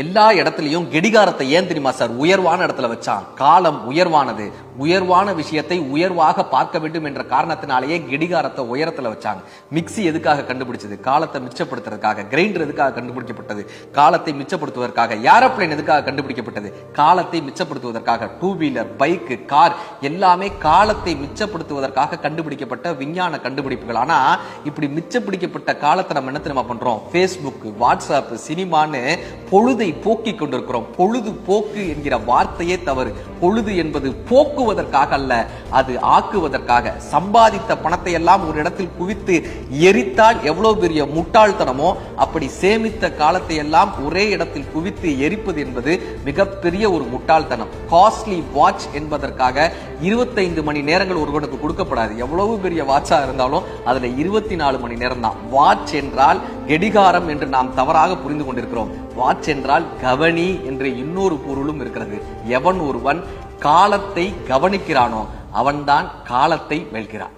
எல்லா இடத்துலயும் கெடிகாரத்தை ஏன் தெரியுமா சார்? உயர்வான இடத்துல வச்சான். காலம் உயர்வானது. உயர்வான விஷயத்தை உயர்வாக பார்க்க வேண்டும் என்ற காரணத்தினாலேயே கெடிகாரத்தை உயரத்துல வச்சாங்க. மிக்ஸி எதுக்காக கண்டுபிடிச்சது? காலத்தை மிச்சப்படுத்துறதுக்காக. கிரைண்டர் எதுக்காக கண்டுபிடிக்கப்பட்டது? காலத்தை மிச்சப்படுத்துவதற்காக. ஏரோப்ளேன் எதுக்காக கண்டுபிடிக்கப்பட்டது? காலத்தை மிச்சப்படுத்துவதற்காக. டூ வீலர் பைக்கு கார் எல்லாமே காலத்தை மிச்சப்படுத்துவதற்காக கண்டுபிடிக்கப்பட்ட விஞ்ஞான கண்டுபிடிப்புகள். ஆனா இப்படி மிச்சப்பிடிக்கப்பட்ட காலத்தை நம்ம என்ன தெரியுமா பண்றோம்? ஃபேஸ்புக் வாட்ஸ்அப் சினிமான்னு பொழுது பொழுதை போக்கிக் கொண்டிருக்கிறோம். பொழுது போக்கு என்கிற வார்த்தையே தவறு. பொழுது என்பது போக்குவதற்காக அல்ல அது ஆக்குவதற்காக. சம்பாதித்த பணத்தை எல்லாம் ஒரு இடத்தில் குவித்து எரித்தால் எவ்வளவு பெரிய முட்டாள்தனமோ அப்படி சேமித்த காலத்தை எல்லாம் ஒரே இடத்தில் குவித்து எரிப்பது என்பது மிகப்பெரிய ஒரு முட்டாள்தனம். காஸ்ட்லி வாட்ச் என்பதற்காக இருபத்தைந்து மணி நேரங்கள் ஒருவனுக்கு கொடுக்கப்படாது. எவ்வளவு பெரிய வாட்சா இருந்தாலும் அதுல இருபத்தி நாலு மணி நேரம் தான் வாட்ச் என்றால் கெடிகாரம் என்று நாம் தவறாக புரிந்து கொண்டிருக்கிறோம். வாட்ச் என்றால் கவனி என்ற இன்னொரு பொருளும் இருக்கிறது. எவன் ஒருவன் காலத்தை கவனிக்கிறானோ அவன்தான் காலத்தை வெல்கிறான்.